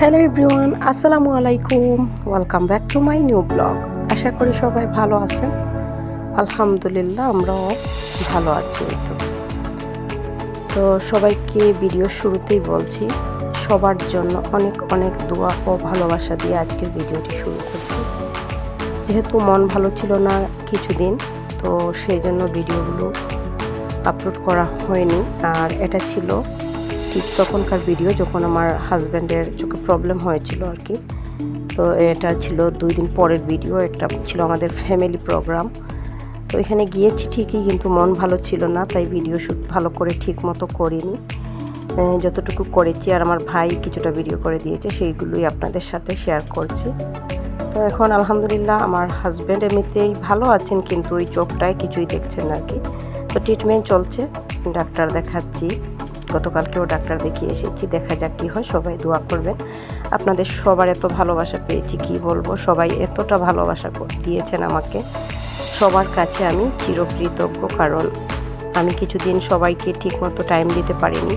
Hello everyone, আসসালামু আলাইকুম। Welcome back to my new blog আশা করি সবাই ভালো আছেন। আলহামদুলিল্লাহ, আমরাও ভালো আছি তো। তো সবাইকে ভিডিও শুরুতেই বলছি, সবার জন্য অনেক অনেক দোয়া ও ভালোবাসা দিয়ে আজকের ভিডিওটি শুরু করছি। যেহেতু মন ভালো ছিল না কিছুদিন, তো সেই জন্য ভিডিওগুলো আপলোড করা হয়নি। আর এটা ছিল ঠিক তখনকার ভিডিও যখন আমার হাজব্যান্ডের চোখে প্রবলেম হয়েছিল আর কি, তো এটা ছিল দুই দিন পরের ভিডিও একটা ছিল আমাদের ফ্যামিলি প্রোগ্রাম তো এখানে গিয়েছি ঠিকই, কিন্তু মন ভালো ছিল না, তাই ভিডিও শ্যুট ভালো করে ঠিক মতো করিনি। যতটুকু করেছি, আর আমার ভাই কিছুটা ভিডিও করে দিয়েছে, সেইগুলোই আপনাদের সাথে শেয়ার করছি। তো এখন আলহামদুলিল্লাহ আমার হাজব্যান্ড এমনিতেই ভালো আছেন, কিন্তু ওই চোখটায় কিছুই দেখছেন আর কি। তো ট্রিটমেন্ট চলছে, ডাক্তার দেখাচ্ছি। গতকালকেও ডাক্তার দেখিয়ে এসেছি, দেখা যাক কী হয়, সবাই দোয়া করবেন। আপনাদের সবার এত ভালোবাসা পেয়েছি, কি বলব? সবাই এতটা ভালোবাসা দিয়েছেন আমাকে। সবার কাছে আমি চিরকৃতজ্ঞ, কারণ আমি কিছুদিন সবাইকে ঠিকমতো টাইম দিতে পারিনি।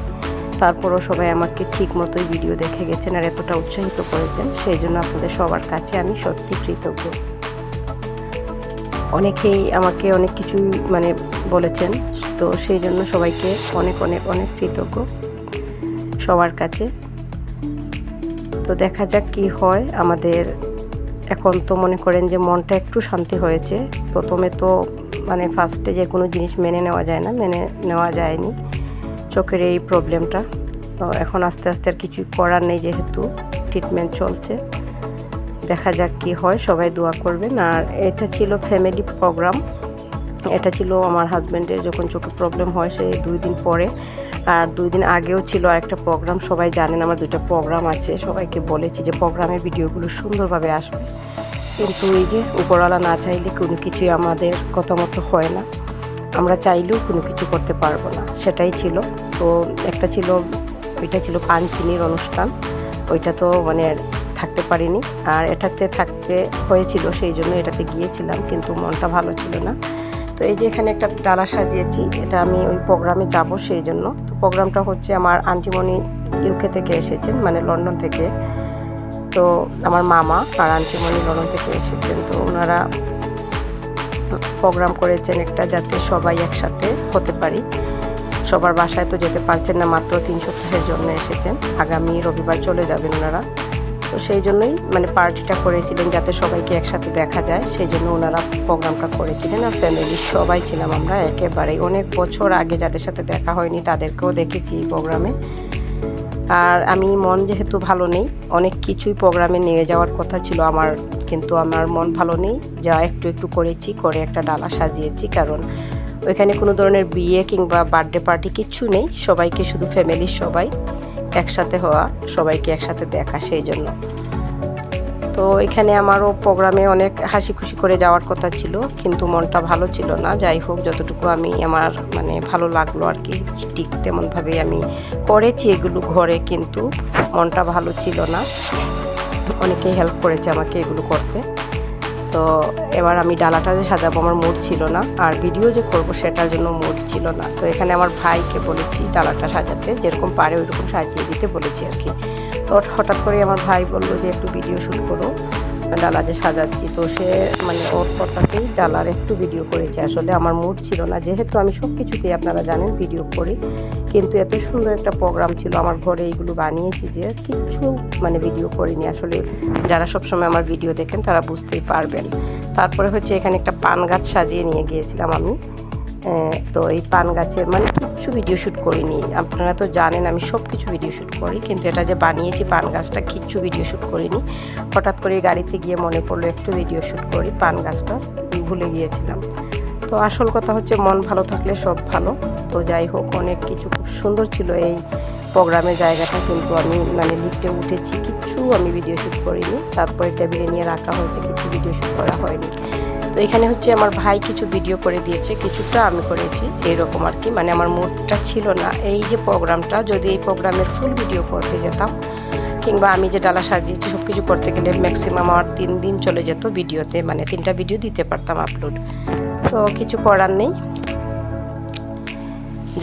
তারপরও সবাই আমাকে ঠিক মতোই ভিডিও দেখে গেছেন আর এতটা উৎসাহিত করেছেন। সেই জন্য আপনাদের সবার কাছে আমি সত্যি কৃতজ্ঞ। অনেকেই আমাকে অনেক কিছুই মানে বলেছেন। তো সেই জন্য সবাইকে অনেক অনেক অনেক কৃতজ্ঞ সবার কাছে। তো দেখা যাক কি হয়। আমাদের এখন তো মনে করেন যে মনটা একটু শান্তি হয়েছে। প্রথমে তো মানে ফার্স্টে যে কোনো জিনিস মেনে নেওয়া যায় না, মেনে নেওয়া যায়নি চোখের এই প্রবলেমটা তো এখন আস্তে আস্তে আর কিছুই করার নেই যেহেতু ট্রিটমেন্ট চলছে। দেখা যাক কি হয়, সবাই দোয়া করবেন। আর এটা ছিল ফ্যামিলি প্রোগ্রাম এটা ছিল আমার হাজব্যান্ডের যখন চোখে প্রবলেম হয় সেই দুই দিন পরে। আর দুই দিন আগেও ছিল আরেকটা প্রোগ্রাম সবাই জানেন আমার দুটো প্রোগ্রাম আছে, সবাইকে বলেছি যে প্রোগ্রামের ভিডিওগুলো সুন্দরভাবে আসবে। কিন্তু এই যে উপরওয়ালা না চাইলে কোনো কিছুই আমাদের কথা মতো হয় না। আমরা চাইলেও কোনো কিছু করতে পারব না, সেটাই ছিল। তো একটা ছিল, ওইটা ছিল পানচিনির অনুষ্ঠান, ওইটা তো মানে থাকতে পারিনি। আর এটাতে থাকতে হয়েছিল, সেই জন্য এটাতে গিয়েছিলাম, কিন্তু মনটা ভালো ছিল না। তো এই যে এখানে একটা ডালা সাজিয়েছি, এটা আমি ওই প্রোগ্রামে যাব সেই জন্য তো প্রোগ্রামটা হচ্ছে আমার আন্টিমণি ইউকে থেকে এসেছেন মানে লন্ডন থেকে। তো আমার মামা আর আন্টিমণি লন্ডন থেকে এসেছেন, তো ওনারা প্রোগ্রাম করেছেন একটা যাতে সবাই একসাথে হতে পারি। সবার বাসায় তো যেতে পারছেন না, মাত্র তিন সপ্তাহের জন্য এসেছেন। আগামী রবিবার চলে যাবেন ওনারা। তো সেই জন্যই মানে পার্টিটা করেছিলেন যাতে সবাইকে একসাথে দেখা যায়। সেই জন্য ওনারা প্রোগ্রামটা করেছিলেন আর ফ্যামিলির সবাই ছিলাম আমরা একেবারেই। অনেক বছর আগে যাদের সাথে দেখা হয়নি তাদেরকেও দেখেছি এই প্রোগ্রামে। আর আমি মন যেহেতু ভালো নেই, অনেক কিছুই প্রোগ্রামে নিয়ে যাওয়ার কথা ছিল আমার, কিন্তু আমার মন ভালো নেই। যা একটু একটু করেছি, করে একটা ডালা সাজিয়েছি, কারণ ওইখানে কোনো ধরনের বিয়ে কিংবা বার্থডে পার্টি কিচ্ছু নেই। সবাইকে শুধু ফ্যামিলির সবাই। একসাথে হওয়া, সবাইকে একসাথে দেখা সেই জন্য। তো এখানে আমারও প্রোগ্রামে অনেক হাসি খুশি করে যাওয়ার কথা ছিল, কিন্তু মনটা ভালো ছিল না। যাই হোক, যতটুকু আমি আমার মানে ভালো লাগল আর কি, ঠিক তেমনভাবেই আমি করেছি এগুলো ঘরে, কিন্তু মনটা ভালো ছিল না। অনেকেই হেল্প করেছে আমাকে এগুলো করতে। তো এবার আমি ডালাটা যে সাজাবো আমার মুড ছিল না, আর ভিডিও যে করব সেটার জন্য মুড ছিল না। তো এখানে আমার ভাইকে বলেছি ডালাটা সাজাতে, যেরকম পারে ওইরকম সাজিয়ে দিতে বলেছি আর কি। তো হঠাৎ করে আমার ভাই বলল যে একটু ভিডিও শুট করো, ডালা যে সাজাচ্ছি। তো সে মানে ওর কথাতেই ডালার একটু ভিডিও করেছে। আসলে আমার মুড ছিল না, যেহেতু আমি সব কিছুতেই আপনারা জানেন ভিডিও করি, কিন্তু এত সুন্দর একটা প্রোগ্রাম ছিল। আমার ঘরে এইগুলো বানিয়েছি যে কিচ্ছু মানে ভিডিও করিনি। আসলে যারা সবসময় আমার ভিডিও দেখেন, তারা বুঝতেই পারবেন। তারপরে হচ্ছে এখানে একটা পান গাছ সাজিয়ে নিয়ে গিয়েছিলাম আমি। তো এই পান গাছের মানে কিচ্ছু ভিডিও শ্যুট করিনি। আপনারা তো জানেন আমি সব কিছু ভিডিও শ্যুট করি, কিন্তু এটা যে বানিয়েছি পান গাছটা কিচ্ছু ভিডিও শ্যুট করিনি। হঠাৎ করে গাড়িতে গিয়ে মনে পড়ল, একটু ভিডিও শ্যুট করি, পান গাছটা ভুলে গিয়েছিলাম। তো আসল কথা হচ্ছে মন ভালো থাকলে সব ভালো। তো যাই হোক, অনেক কিছু খুব সুন্দর ছিল এই প্রোগ্রামের জায়গাটা কিন্তু আমি মানে লিফটে উঠেছি, কিচ্ছু আমি ভিডিও শ্যুট করিনি। তারপরে টেবিলে নিয়ে রাখা হয়েছে, কিছু ভিডিও শ্যুট করা হয়নি। তো এখানে হচ্ছে আমার ভাই কিছু ভিডিও করে দিয়েছে, কিছুটা আমি করেছি এইরকম আর কি। মানে আমার মুডটা ছিল না। এই যে প্রোগ্রামটা, যদি এই প্রোগ্রামের ফুল ভিডিও করতে যেতাম, কিংবা আমি যে ডালা সাজিয়েছি সব কিছু করতে গেলে ম্যাক্সিমাম আমার তিন দিন চলে যেত ভিডিওতে মানে তিনটা ভিডিও দিতে পারতাম আপলোড তো কিছু করার নেই।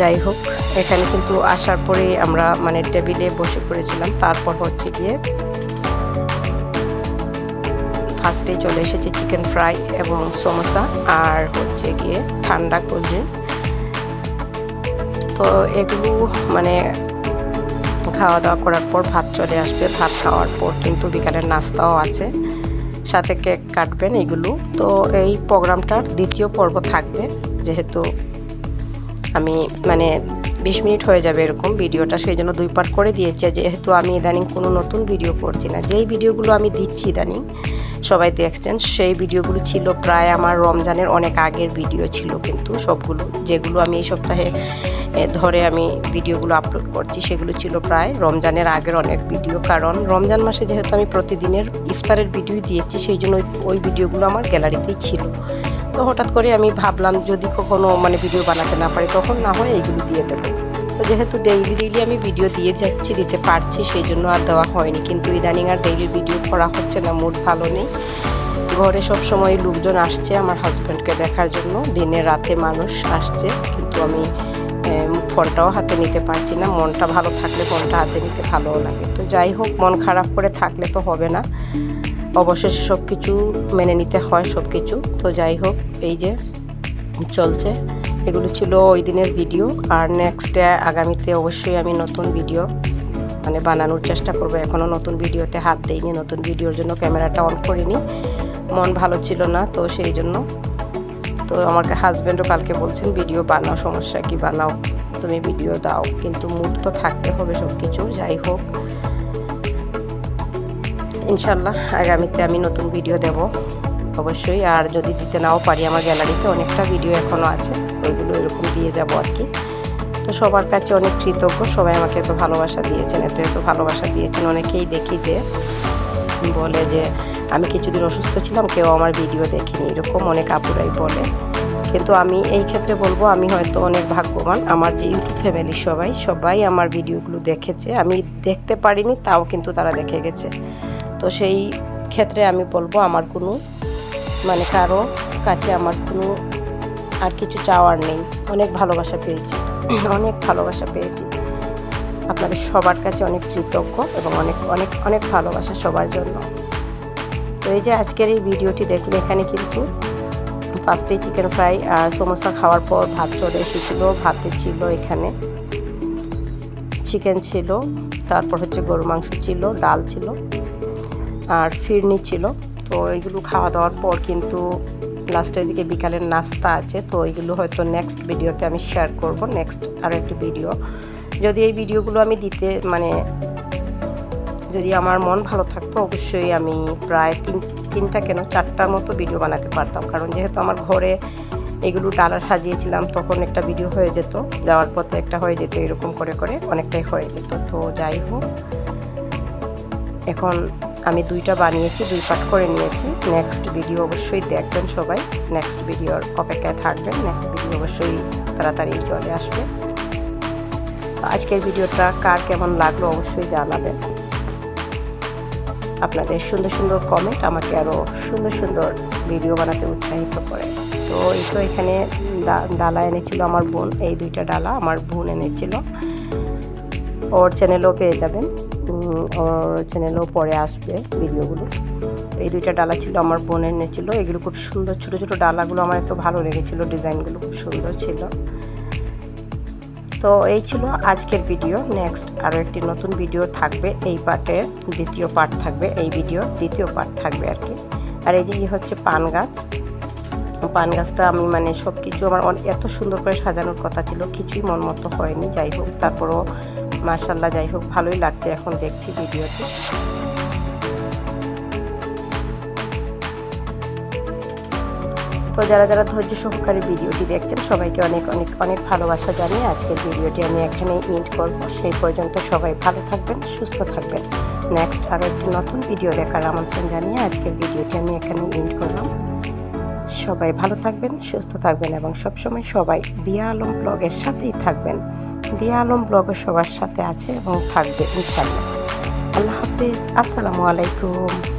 যাই হোক, এখানে কিন্তু আসার পরে আমরা মানে টেবিলে বসে পড়েছিলাম। তারপর হচ্ছে গিয়ে ফার্স্টে চলে এসেছে চিকেন ফ্রাই এবং সমোসা আর হচ্ছে গিয়ে ঠান্ডা কোল্ড তো এগুলো মানে খাওয়া দাওয়া করার পর ভাত চলে আসবে। ভাত খাওয়ার পর কিন্তু বিকালের নাস্তাও আছে। সাথে কেক কাটবেন এগুলো। তো এই প্রোগ্রামটার দ্বিতীয় পর্ব থাকবে, যেহেতু আমি মানে বিশ মিনিট হয়ে যাবে এরকম ভিডিওটা, সেই জন্য দুই পার্ট করে দিয়েছে। যেহেতু আমি ইদানিং কোনো নতুন ভিডিও করছি না, যেই ভিডিওগুলো আমি দিচ্ছি ইদানিং, সবাই দেখছেন, সেই ভিডিওগুলো ছিল প্রায় আমার রমজানের অনেক আগের ভিডিও ছিল কিন্তু সবগুলো, যেগুলো আমি এই সপ্তাহে ধরে আমি ভিডিওগুলো আপলোড করছি, সেগুলো ছিল প্রায় রমজানের আগের অনেক ভিডিও। কারণ রমজান মাসে যেহেতু আমি প্রতিদিনের ইফতারের ভিডিও দিয়েছি, সেই জন্য ওই ভিডিওগুলো আমার গ্যালারিতেই ছিল। তো হঠাৎ করে আমি ভাবলাম, যদি কখনো মানে ভিডিও বানাতে না পারি, তখন না হয় এইগুলো দিয়ে দেবো। তো যেহেতু ডেইলি ডেইলি আমি ভিডিও দিয়ে যাচ্ছি, দিতে পারছি, সেই জন্য আর দেওয়া হয়নি। কিন্তু ইদানিং আর ডেইলি ভিডিও করা হচ্ছে না মুড ভালো নেই। ঘরে সব সময় লোকজন আসছে আমার হাজব্যান্ডকে দেখার জন্য। দিনে রাতে মানুষ আসছে, কিন্তু আমি ফোনটাও হাতে নিতে পারছি না। মনটা ভালো থাকলে ফোনটা হাতে নিতে ভালোও লাগে। তো যাই হোক, মন খারাপ করে থাকলে তো হবে না। অবশেষে সব কিছু মেনে নিতে হয় সব কিছু তো যাই হোক, এই যে চলছে। এগুলো ছিল ওই দিনের ভিডিও। আর নেক্সট আগামীতে অবশ্যই আমি নতুন ভিডিও মানে বানানোর চেষ্টা করব। এখনও নতুন ভিডিওতে হাত দিইনি, নতুন ভিডিওর জন্য ক্যামেরাটা অন করিনি। মন ভালো ছিল না, তো সেই জন্য। তো আমাকে হাজব্যান্ডও কালকে বলছেন, ভিডিও বানাও, সমস্যা কি বানাও? তুমি ভিডিও দাও। কিন্তু মুড তো থাকতে হবে সব কিছু যাই হোক ইনশাল্লাহ আগামীতে আমি নতুন ভিডিও দেব, অবশ্যই। আর যদি দিতে নাও পারি আমার গ্যালারিতে অনেকটা ভিডিও এখনও আছে, ওইগুলো এরকম দিয়ে যাব আর কি। তো সবার কাছে অনেক কৃতজ্ঞ, সবাই আমাকে এত ভালোবাসা দিয়েছেন, এত এত ভালোবাসা দিয়েছেন। অনেকেই দেখি যে বলে যে, আমি কিছুদিন অসুস্থ ছিলাম, কেউ আমার ভিডিও দেখেনি। এরকম অনেক আপুরাই বলে। কিন্তু আমি এই ক্ষেত্রে বলব, আমি হয়তো অনেক ভাগ্যবান। আমার যে ইউটিউব ফ্যামিলি সবাই সবাই আমার ভিডিওগুলো দেখেছে। আমি দেখতে পারিনি, তাও কিন্তু তারা দেখে গেছে। তো সেই ক্ষেত্রে আমি বলব আমার কোনো মানে কারও কাছে আমার কোনো আর কিছু চাওয়ার নেই। অনেক ভালোবাসা পেয়েছি। অনেক ভালোবাসা পেয়েছি। আপনাদের সবার কাছে অনেক কৃতজ্ঞ এবং অনেক অনেক অনেক ভালোবাসা সবার জন্য। তো এই যে আজকের এই ভিডিওটি দেখুন এখানে কিন্তু ফার্স্টে চিকেন ফ্রাই আর সমোসা খাওয়ার পর ভাত চলে এসেছিল। ভাতে ছিল এখানে চিকেন ছিল তারপর হচ্ছে গরু মাংস ছিল ডাল ছিল। আর ফিরনি ছিল। তো এইগুলো খাওয়া দাওয়ার পর কিন্তু লাস্টের দিকে বিকালের নাস্তা আছে। তো এইগুলো হয়তো নেক্সট ভিডিওতে আমি শেয়ার করব। নেক্সট আর একটি ভিডিও। যদি এই ভিডিওগুলো আমি দিতে মানে যদি আমার মন ভালো থাকতো, অবশ্যই আমি প্রায় তিন, তিনটা কেন চারটার মতো ভিডিও বানাতে পারতাম। কারণ যেহেতু আমার ঘরে এগুলো ডালা সাজিয়েছিলাম, তখন একটা ভিডিও হয়ে যেত। যাওয়ার পথে একটা হয়ে যেত, এরকম করে করে অনেকটাই হয়ে যেত। তো যাই হোক, এখন আমি দুইটা বানিয়েছি, দুই পার্ট করে নিয়েছি। নেক্সট ভিডিও অবশ্যই দেখবেন সবাই। নেক্সট ভিডিওর অপেক্ষায় থাকবেন। নেক্সট ভিডিও অবশ্যই তাড়াতাড়ি চলে আসবে। আজকের ভিডিওটা কার কেমন লাগল অবশ্যই জানাবেন। আপনাদের সুন্দর সুন্দর কমেন্ট আমাকে আরও সুন্দর সুন্দর ভিডিও বানাতে উৎসাহিত করে। তো এই তো এখানে ডালা এনেছিল আমার বোন। এই দুইটা ডালা আমার বোন এনেছিল। ওর চ্যানেলও পেয়ে যাবেন। চ্যানেলও পরে আসবে ভিডিওগুলো এই দুইটা ডালা ছিল আমার বোন এনেছিল এগুলো খুব সুন্দর ছোটো ছোটো ডালাগুলো আমার এত ভালো লেগেছিলো, ডিজাইনগুলো খুব সুন্দর ছিল। তো এই ছিল আজকের ভিডিও নেক্সট আরও একটি নতুন ভিডিও থাকবে। এই পার্টের দ্বিতীয় পার্ট থাকবে। এই ভিডিও দ্বিতীয় পার্ট থাকবে আর কি। আর এই যে হচ্ছে পান গাছ। পান গাছটা আমি মানে সব কিছু আমার এত সুন্দর করে সাজানোর কথা ছিল, কিছুই মন মতো হয়নি। যাই হোক, তারপরও মার্শাল্লাহ যাই হোক, ভালোই লাগছে এখন দেখছি ভিডিওতে তো যারা যারা ধৈর্য সহকারে ভিডিওটি দেখছেন, সবাইকে অনেক অনেক অনেক ভালোবাসা জানিয়ে আজকের ভিডিওটি আমি এখানে ইন্ট করব। সেই পর্যন্ত সবাই ভালো থাকবেন, সুস্থ থাকবেন। নেক্সট আরও একটি নতুন ভিডিও দেখার আমন্ত্রণ জানিয়ে আজকের ভিডিওটি আমি এখানে ইন্ট করলাম। সবাই ভালো থাকবেন, সুস্থ থাকবেন এবং সবসময় সবাই দিয়া আলম ব্লগের সাথেই থাকবেন। দিয়া আলম ব্লগের সবার সাথে আছে এবং থাকবে ইনশাল্লাহ আল্লাহ হাফিজ। আসসালামু আলাইকুম।